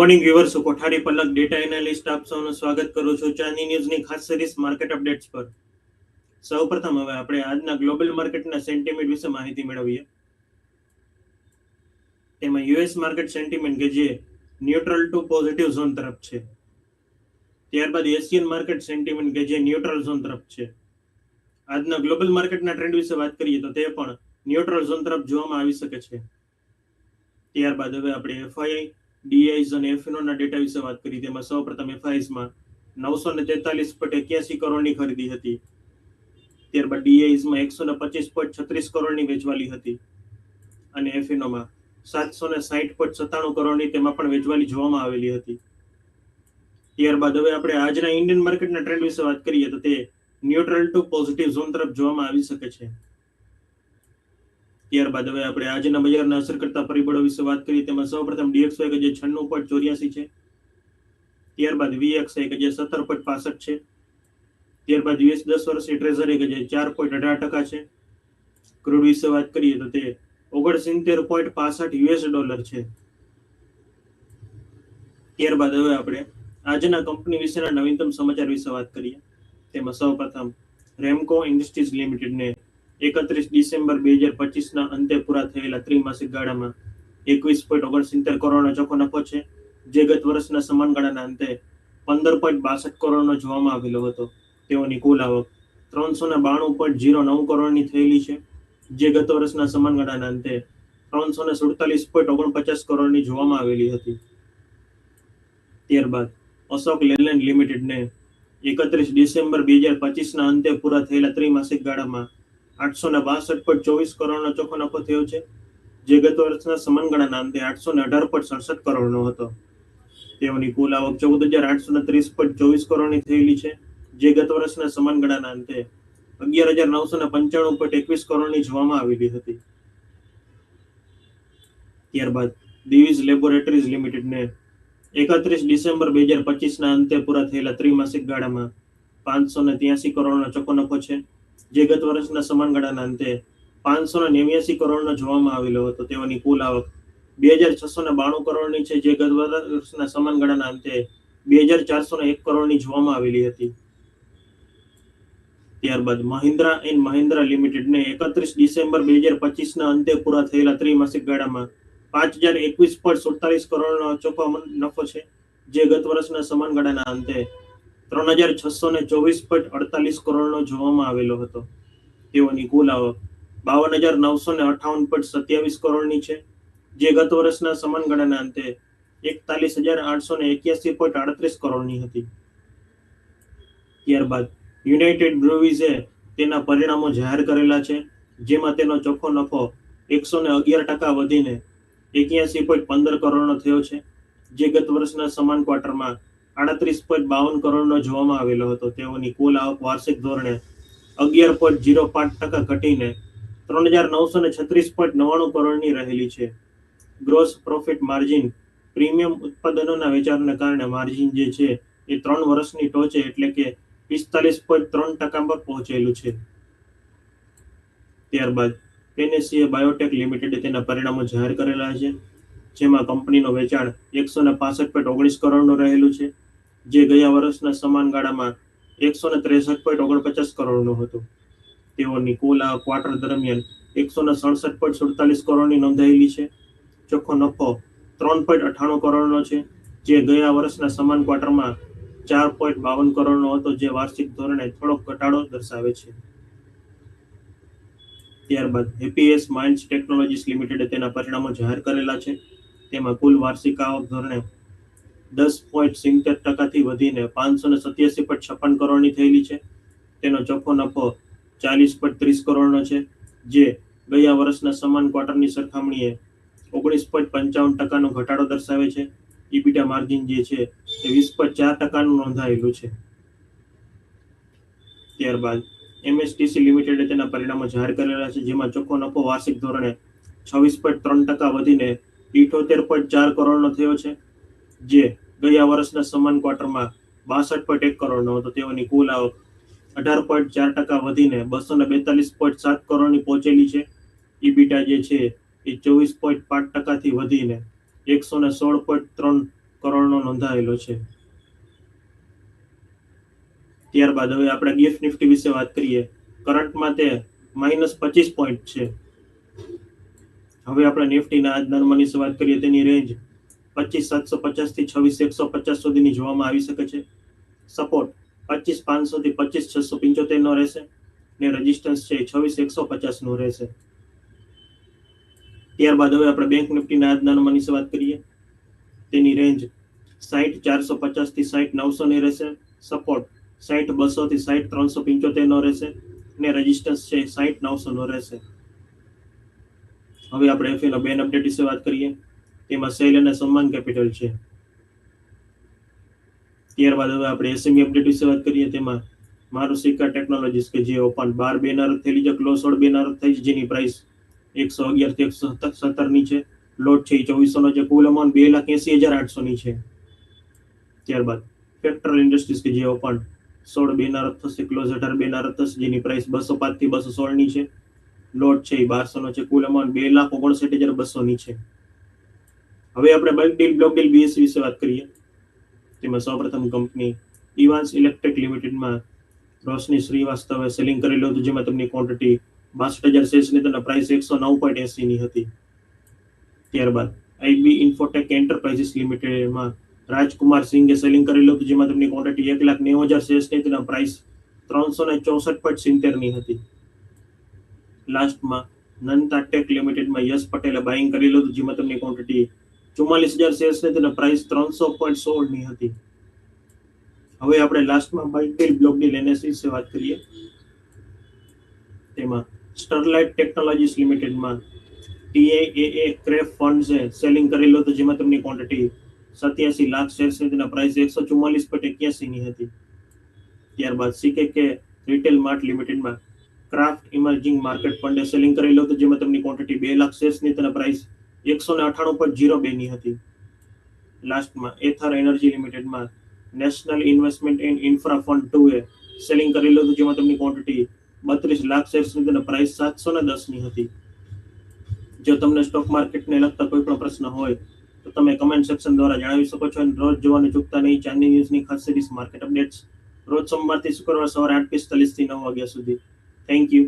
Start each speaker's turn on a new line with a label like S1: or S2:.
S1: Morning viewers Kothari Palak data analyst આપ સૌનું સ્વાગત કરું છું ચાંદી ન્યૂઝની ખાસ સિરીઝ માર્કેટ અપડેટ્સ પર. સૌપ્રથમ હવે આપણે આજના ગ્લોબલ માર્કેટના સેન્ટિમેન્ટ વિશે માહિતી મેળવીએ. તેમાં યુએસ માર્કેટ સેન્ટિમેન્ટ કે જે ન્યુટ્રલ ટુ પોઝિટિવ ઝોન તરફ છે. ત્યારબાદ એશિયન માર્કેટ સેન્ટિમેન્ટ કે જે ન્યુટ્રલ ઝોન તરફ છે. આજના ગ્લોબલ માર્કેટના ટ્રેન્ડ વિશે વાત કરીએ તો તે પણ ન્યુટ્રલ ઝોન તરફ જોવામાં આવી શકે છે. ત્યારબાદ હવે આપણે એફઆઈઆઈ ડીઆઈઝ અને એફએનઓ ડેટા વિશે વાત કરી. તેમાં સૌપ્રથમ એફઆઈઝમાં નવસો ને તેતાલીસ પોઈન્ટ એક્યાસી કરોડની ખરીદી હતી. ત્યારબાદ ડીઆઈઝમાં એકસો ને પચીસ પોઈન્ટ છત્રીસ કરોડની વેચવાલી હતી. અને એફિનોમાં સાતસો ને સાહીઠ પોઈન્ટ સત્તાણું કરોડની તેમાં પણ વેચવાલી જોવામાં આવેલી હતી. ત્યારબાદ હવે આપણે આજના ઇન્ડિયન માર્કેટના ટ્રેન્ડ વિશે વાત કરીએ તો તે ન્યુટ્રલ ટુ પોઝિટિવ ઝોન તરફ જોવામાં આવી શકે છે. ત્યારબાદ હવે આપણે આજના બજારના અસર કરતા પરિબળો વિશે વાત કરીએ, તેમાં સૌપ્રથમ ડીએક્સવાય કે જે છન્નું પોઈન્ટ ચોર્યાસી છે. ત્યારબાદ વીએક્સઆઈ કે જે સત્તર પોઈન્ટ પાસઠ છે. ત્યારબાદ યુએસ દસ વર્ષની ટ્રેઝરી કે જે ચાર પોઈન્ટ અઢાર ટકા છે. ક્રૂડ વિશે વાત કરીએ તો તે ઓગણસિત્તેર પોઈન્ટ પાસઠ યુએસ ડોલર છે. ત્યારબાદ હવે આપણે આજના કંપની વિશેના નવીનતમ સમાચાર વિશે વાત કરીએ. તેમાં સૌપ્રથમ રેમકો ઇન્ડસ્ટ્રીઝ લિમિટેડને એકત્રીસ ડિસેમ્બર બે હજાર પચીસના અંતે પૂરા થયેલા ત્રિમાસિક ગાળામાં એકવીસ પોઈન્ટ ઓગણસિત્તેર કરોડનો ચોખ્ખો નફો છે, જે ગત વર્ષના સમાન ગાળાના અંતે પંદર પોઈન્ટ બાસઠ કરોડનો જોવામાં આવેલો હતો. તેઓની કુલ આવક ત્રણસો ને બાણું પોઈન્ટ જીરો નવ કરોડની થયેલી છે, જે ગત વર્ષના સમાન ગાળાના અંતે ત્રણસો ને સુડતાલીસ પોઈન્ટ ઓગણપચાસ કરોડની જોવામાં આવેલી હતી. ત્યારબાદ અશોક લેલેન્ડ લિમિટેડને એકત્રીસ ડિસેમ્બર બે હજાર પચીસના અંતે પૂરા થયેલા ત્રિમાસિક ગાળામાં આઠસો ને બાસઠ પોઈન્ટ ચોવીસ કરોડનો ચોખ્ખો નફો થયો છે. જે ગત વર્ષના સમયગાળાના અંતે આઠસો ને અઢાર પોઈન્ટ સડસઠ કરોડનો હતો. તેઓની કુલ આવક ચૌદ હજાર આઠસો ને ત્રીસ પોઈન્ટ ચોવીસ કરોડની થયેલી છે. જે ગત વર્ષના સમયગાળાના અંતે અગિયાર હજાર નવસો ને પંચાણું પોઈન્ટ એકવીસ કરોડની જોવામાં આવેલી હતી. ત્યારબાદ દિવીઝ લેબોરેટરીઝ લિમિટેડને એકત્રીસ ડિસેમ્બર બે હજાર પચીસના અંતે પૂરા થયેલા ત્રિમાસિક ગાળામાં પાંચસો ને ત્યાસી કરોડનો ચોખ્ખો નફો છે. જે ગત વર્ષના સમાન અંતે પાંચસો ને નેવ્યાસી કરોડનો જોવામાં આવેલો હતો, તેઓની કુલ આવક બે હજાર છસો ને બાણું કરોડની છે, જે ગત વર્ષના સમાન અંતે બે હજાર ચારસો ને એક કરોડની જોવામાં આવેલી હતી. ત્યારબાદ મહિન્દ્રા એન્ડ મહિન્દ્રા લિમિટેડને એકત્રીસ ડિસેમ્બર બે હજાર પચીસના અંતે પૂરા થયેલા ત્રિમાસિક ગાળામાં પાંચ હજાર એકવીસ પોઈન્ટ સુડતાલીસ કરોડનો ચોખ્ખો નફો છે, જે ગત વર્ષના સમાન ગાળાના અંતે ત્રણ હજાર છસો ને ચોવીસ પોઈન્ટ અડતાલીસ કરોડનો જોવામાં આવેલો હતો. તેઓની કુલ આવક બાવન હજાર નવસો ને અઠાવન પોઈન્ટ સત્યાવીસ કરોડની છે, જે ગત વર્ષના સમાન ગાળાના અંતે એકતાલીસ હજાર આઠસો ને એક્યાસી પોઈન્ટ આડત્રીસ કરોડની હતી. ત્યારબાદ યુનાઇટેડ બ્રુવીઝે તેના પરિણામો જાહેર કરેલા છે, જેમાં તેનો ચોખ્ખો નફો એકસો ને અગિયાર ટકા વધીને એક્યાસી પોઈન્ટ પંદર કરોડનો થયો છે, જે ગત વર્ષના સમાન ક્વાર્ટરમાં આડત્રીસ પોઈન્ટ બાવન કરોડનો જોવામાં આવેલો હતો. તેઓની કુલ આવક વાર્ષિક ધોરણે અગિયાર પોઈન્ટ જીરો પાંચ ટકા ઘટીને ત્રણ હજાર નવસો ને છત્રીસ પોઈન્ટ નવ્વાણું કરોડની રહેલી છે. ગ્રોસ પ્રોફિટ માર્જિન પ્રીમિયમ ઉત્પાદનોના વેચાણને કારણે માર્જિન જે છે એ ત્રણ વર્ષની ટોચે એટલે કે પિસ્તાલીસ પોઈન્ટ ત્રણ ટકા પર પહોંચેલું છે. ત્યારબાદ પેનેસીએ બાયોટેક લિમિટેડે તેના પરિણામો જાહેર કરેલા છે, જેમાં કંપનીનું વેચાણ એકસો ને પાસઠ પોઈન્ટ ઓગણીસ કરોડનું રહેલું છે. જે ગયા વર્ષના સમાન ગાળામાં એકસો ને ત્રેસઠ પોઈન્ટ ઓગણપચાસ કરોડનું હતું. તેઓની કુલ આ ક્વાર્ટર દરમિયાન એકસો ને સડસઠ પોઈન્ટ સુડતાલીસ કરોડની નોંધાયેલી છે. ચોખ્ખો નફો ત્રણ પોઈન્ટ અઠાણું કરોડનો છે. જે ગયા વર્ષના સમાન ક્વાર્ટરમાં ચાર પોઈન્ટ બાવન કરોડનો હતો, જે વાર્ષિક ધોરણે થોડોક ઘટાડો દર્શાવે છે. ત્યારબાદ હેપીએસ માઇન્ડ્સ ટેકનોલોજીસ લિમિટેડે તેના પરિણામો જાહેર કરેલા છે. તેમાં કુલ વાર્ષિક આવક ધોરણે દસ પોઈન્ટ સિત્તેર ટકાથી વધીને પાંચસો ને સત્યાસી પોઈન્ટ છપ્પન કરોડની થયેલી છે. તેનો ચોખ્ખો નફો ચાલીસ પોઈન્ટ ત્રીસ કરોડનો છે, જે ગયા વર્ષના સમાન ક્વાર્ટરની સરખામણીએ ઓગણીસ પોઈન્ટ પંચાવન ટકાનો ઘટાડો દર્શાવે છે. ઇબીટા માર્જિન જે છે એ વીસ પોઈન્ટ ચાર ટકાનું નોંધાયેલું છે. ત્યારબાદ એમએસટીસી લિમિટેડે તેના પરિણામો જાહેર કરેલા છે, જેમાં ચોખ્ખો નફો વાર્ષિક ધોરણે છવ્વીસ પોઈન્ટ ત્રણ ટકા વધીને ઇઠોતેર પોઈન્ટ ચાર કરોડનો થયો છે. જે ગયા વર્ષના સમાન ક્વાર્ટરમાં બાસઠ પોઈન્ટ એક કરોડનો હતો, તેઓની કુલ આવક અઢાર પોઈન્ટ ચાર ટકા વધીને બસો ને બેતાલીસ પોઈન્ટ સાત કરોડની પહોંચેલી છે. ઇબીટા જે છે એ ચોવીસ પોઈન્ટ પાંચ ટકાથી વધીને એકસો ને સોળ પોઈન્ટ ત્રણ કરોડનો નોંધાયેલો છે. ત્યારબાદ હવે આપણે ગિફ્ટ નિફ્ટી વિશે વાત કરીએ. કરંટમાં તે માઇનસ પચીસ પોઈન્ટ છે. હવે આપણે નિફ્ટીના આજના નર્મની વાત કરીએ, તેની રેન્જ પચીસ, સાતસો પચાસથી છવ્વીસ, એકસો પચાસ સુધીની જોવામાં આવી શકે છે. સપોર્ટ પચીસ પાંચસો થી પચીસ, છસો પંચોતેર નો રહેશે. ને રેઝિસ્ટન્સ છે છવ્વીસ, એકસો પચાસનું રહેશે. ત્યારબાદ હવે આપણે બેંક નિફ્ટીના આજના અનુમાન વાત કરીએ. તેની રેન્જ સાઠ ચારસો પચાસથી સાઠ નવસો ની રહેશે. સપોર્ટ સાઠ બસો થી સાઠ ત્રણસો પંચોતેર નો રહેશે. ને રેઝિસ્ટન્સ છે સાઠ નવસો નો રહેશે. હવે આપણે એફએ બેન અપડેટ વિશે વાત કરીએ. તેમાં સેલ અને સન્માન કેપિટલ છે. ત્યારબાદ હવે આપણે એસએમઈ અપડેટ વિશે વાત કરીએ તેમાં મારું સિક્કા ટેકનોલોજીસ કે જે ઓપન બાર બેનર થયેલી જે ક્લોઝ હોલ્ડ બે નારદ થઈ જેની પ્રાઇસ એકસો અગિયારથી એકસો સત્તરની છે. લોટ છે એ ચોવીસો નો છે, કુલ અમાઉન્ટ બે લાખ એસી હજાર આઠસો ની છે. ત્યારબાદ ફેક્ટરલ ઇન્ડસ્ટ્રીઝ કે જે ઓપન સોળ બે નારદ થશે ક્લોઝ અઢાર બે નારદ થશે, જેની પ્રાઇસ બસો પાંચથી બસો સોળની છે. લોટ છે એ બારસો નો છે, કુલ અમાઉન્ટ બે લાખ ઓગણસાઠ હજાર બસો ની છે. હવે આપણે bulk deal block deal BSC વિશે વાત કરીએ. તેમાં સૌપ્રથમ કંપની ઇવાન્સ ઇલેક્ટ્રિક લિમિટેડમાં રોશની શ્રીવાસ્તવે સેલિંગ કરેલું હતું, જેમાં તેમની ક્વોન્ટિટી બાસઠ હજાર શેર્સની તેના પ્રાઇસ એકસો નવ પોઈન્ટ એસીની હતી. ત્યારબાદ આઈબી ઇન્ફોટેક એન્ટરપ્રાઇઝિસ લિમિટેડમાં રાજકુમાર સિંઘે સેલિંગ કરેલું હતું, જેમાં તેમની ક્વોન્ટિટી એક લાખ નેવું હજાર શેર્સની તેના પ્રાઇસ ત્રણસો ને ચોસઠ પોઈન્ટ સિત્તેરની હતી. લાસ્ટમાં નંતા ટેક લિમિટેડમાં યશ પટેલે બાઇંગ કરેલું હતું, જેમાં તેમની ક્વોન્ટિટી ચુમ્માલીસ હજાર શેર્સ ને તેના પ્રાઇસ ત્રણસો પોઈન્ટ સોળની હતી. હવે આપણે લાસ્ટમાં બાઇટેલ બ્લોક ડીલ એનએસસી વિશે વાત કરીએ. તેમાં સ્ટરલાઇટ ટેકનોલોજીસ લિમિટેડમાં ટીએએ ક્રેફ ફંડ્સે સેલિંગ કરેલો હતો, જેમાં તેમની ક્વોન્ટિટી સત્યાસી લાખ શેર્સ તેના પ્રાઇસ એકસો ચુમ્માલીસની હતી. ત્યારબાદ સીકેકે રિટેલ માર્ટ લિમિટેડમાં ક્રાફ્ટ ઇમર્જિંગ માર્કેટ ફંડે સેલિંગ કરેલો હતો, જેમાં તેમની ક્વોન્ટિટી બે લાખ શેર્સની તેના પ્રાઇસ એકસો ને અઠાણું પોઈન્ટ જીરો બે ની હતી. લાસ્ટમાં Ather energy લિમિટેડમાં national investment in infra fund two A selling કરેલું હતું જેમાં તેમની ક્વોન્ટિટી બત્રીસ લાખ શેર્સની તેના પ્રાઇસ સાતસો ને દસની હતી. જો તમને સ્ટોક માર્કેટને લગતા કોઈ પણ પ્રશ્ન હોય, તો તમે કમેન્ટ સેક્શન દ્વારા જણાવી શકો છો અને રોજ જોવાનું ચૂકતા નહીં. ચાંદની ન્યૂઝની ખાસ સિરીઝ માર્કેટ અપડેટ્સ રોજ સોમવારથી શુક્રવાર સવારે આઠ પિસ્તાલીસથી નવ વાગ્યા સુધી. Thank you